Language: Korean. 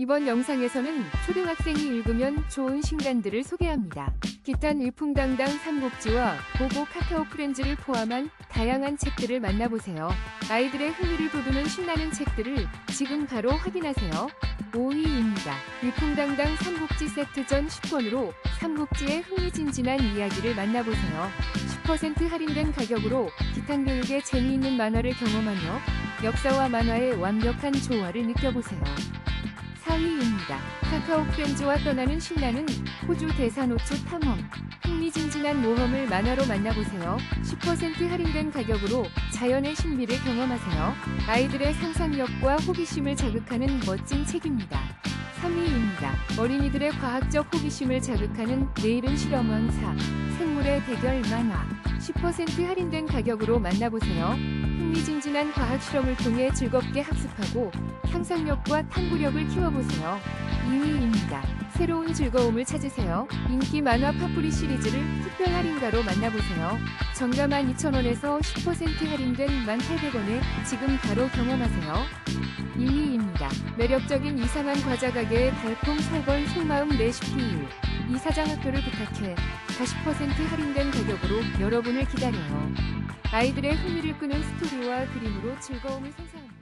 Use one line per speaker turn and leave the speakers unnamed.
이번 영상에서는 초등학생이 읽으면 좋은 신간들을 소개합니다. 기탄 위풍당당 삼국지와 보고 카카오 프렌즈를 포함한 다양한 책들을 만나보세요. 아이들의 흥미를 돋우는 신나는 책들을 지금 바로 확인하세요. 5위입니다. 위풍당당 삼국지 세트전 10권으로 삼국지의 흥미진진한 이야기를 만나보세요. 10% 할인된 가격으로 기탄 교육의 재미있는 만화를 경험하며 역사와 만화의 완벽한 조화를 느껴보세요. 4위입니다. 카카오 프렌즈와 떠나는 신나는 호주 대사노초 탐험. 흥미진진한 모험을 만화로 만나보세요. 10% 할인된 가격으로 자연의 신비를 경험하세요. 아이들의 상상력과 호기심을 자극하는 멋진 책입니다. 3위입니다. 어린이들의 과학적 호기심을 자극하는 내일은 실험원 4. 생물의 대결 만화. 10% 할인된 가격으로 만나보세요. 흥미진진한 과학 실험을 통해 즐겁게 학습하고 상상력과 탐구력을 키워보세요. 2위입니다. 새로운 즐거움을 찾으세요. 인기 만화 파뿌리 시리즈를 특별 할인가로 만나보세요. 정가 12,000원에서 10% 할인된 1,800원에 지금 바로 경험하세요. 1위입니다. 매력적인 이상한 과자 가게의 달콤 살벌 속마음 레시피 1. 이사장 학교를 부탁해 40% 할인된 가격으로 여러분을 기다려요. 아이들의 흥미를 끄는 스토리와 그림으로 즐거움을 선사합니다.